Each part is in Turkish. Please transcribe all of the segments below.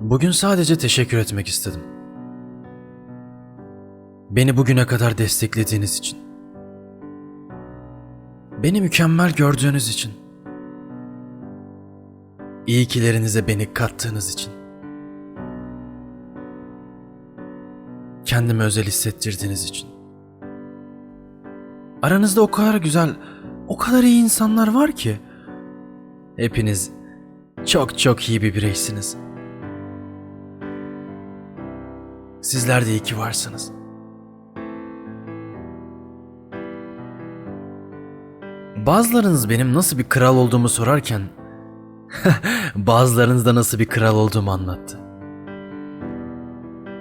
Bugün sadece teşekkür etmek istedim. Beni bugüne kadar desteklediğiniz için. Beni mükemmel gördüğünüz için. İyikilerinize beni kattığınız için. Kendimi özel hissettirdiğiniz için. Aranızda o kadar güzel, o kadar iyi insanlar var ki. Hepiniz çok çok iyi bir bireysiniz. Sizler de iyi ki varsınız. Bazılarınız benim nasıl bir kral olduğumu sorarken bazılarınız da nasıl bir kral olduğumu anlattı.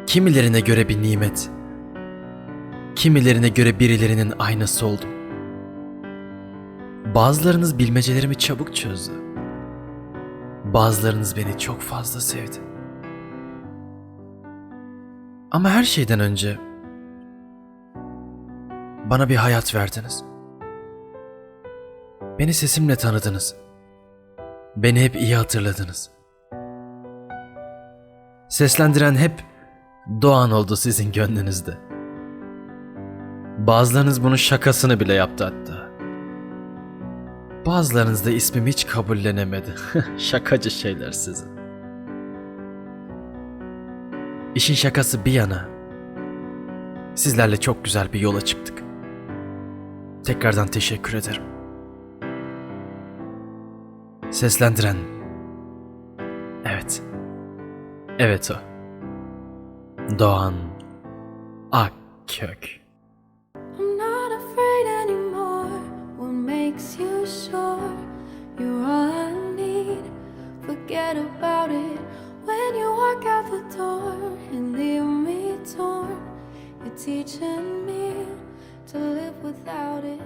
Kimilerine göre bir nimet, kimilerine göre birilerinin aynası oldum. Bazılarınız bilmecelerimi çabuk çözdü. Bazılarınız beni çok fazla sevdi. Ama her şeyden önce bana bir hayat verdiniz. Beni sesimle tanıdınız. Beni hep iyi hatırladınız. Seslendiren hep Doğan oldu sizin gönlünüzde. Bazılarınız bunun şakasını bile yaptı hatta. Bazılarınız da ismimi hiç kabullenemedi. Şakacı şeyler sizin. İşin şakası bir yana. Sizlerle çok güzel bir yola çıktık. Tekrardan teşekkür ederim. Seslendiren Evet. Evet o. Doğan Akkök. I'm not afraid anymore. What makes you sure you're all I need? Forget about it. When you walk out the door and leave me torn, you're teaching me to live without it.